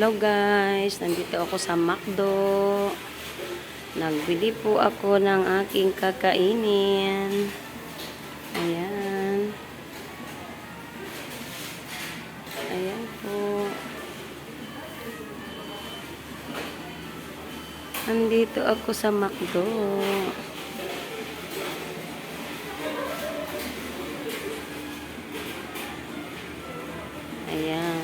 Hello guys, nandito ako sa McDo. Nagbili po ako ng aking kakainin. Ayan. Ayan po. Nandito ako sa McDo. Ayan.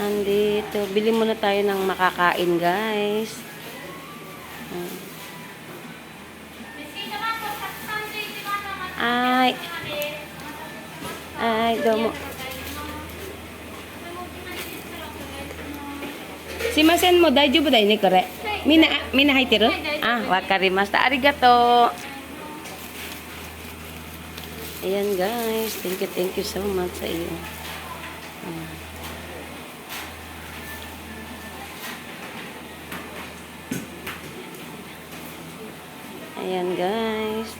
Nandito. Bili muna tayo ng makakain, guys. Ay. Ay, domo. Si Masen mo, daiju ba dahil ni kore? Mina, mina hai tiro? Ah, wakarimashita. Arigato. Ayan guys, thank you, thank you so much sa iyo. Ayan guys.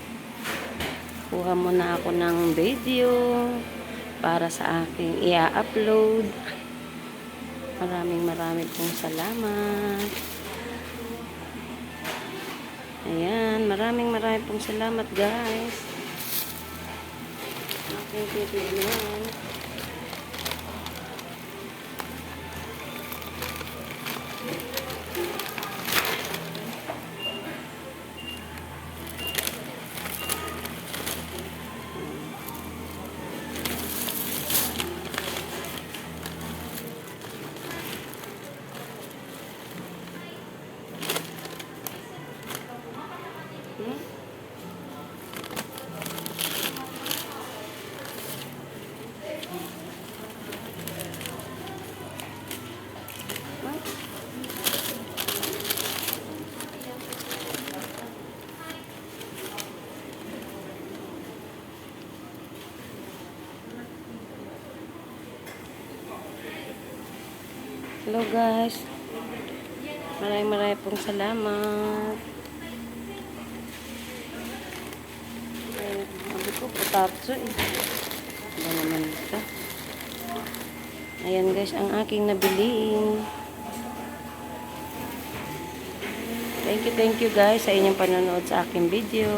Kuha muna ako ng video para sa aking i-upload. Maraming maraming pong salamat. Ayan, maraming maraming pong salamat guys. Aking titignan. Hello guys. Maraming maraming pong salamat. Ay, Sabi ko, putatso eh. Ano naman ito? Ayan guys, ang aking nabiliin. Thank you, thank you guys sa inyong panonood sa aking video.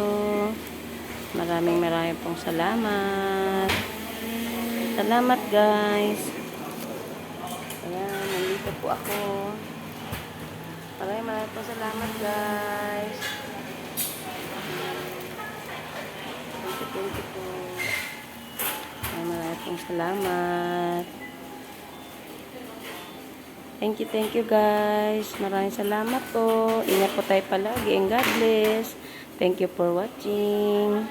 Maraming maraming pong salamat. Salamat guys. Nandito po ako. Maraming maraming pong salamat guys. Thank you, thank you po. Maraming maraming salamat. Thank you, thank you guys. Maraming salamat po. Ingat po tayo palagi and God bless. Thank you for watching.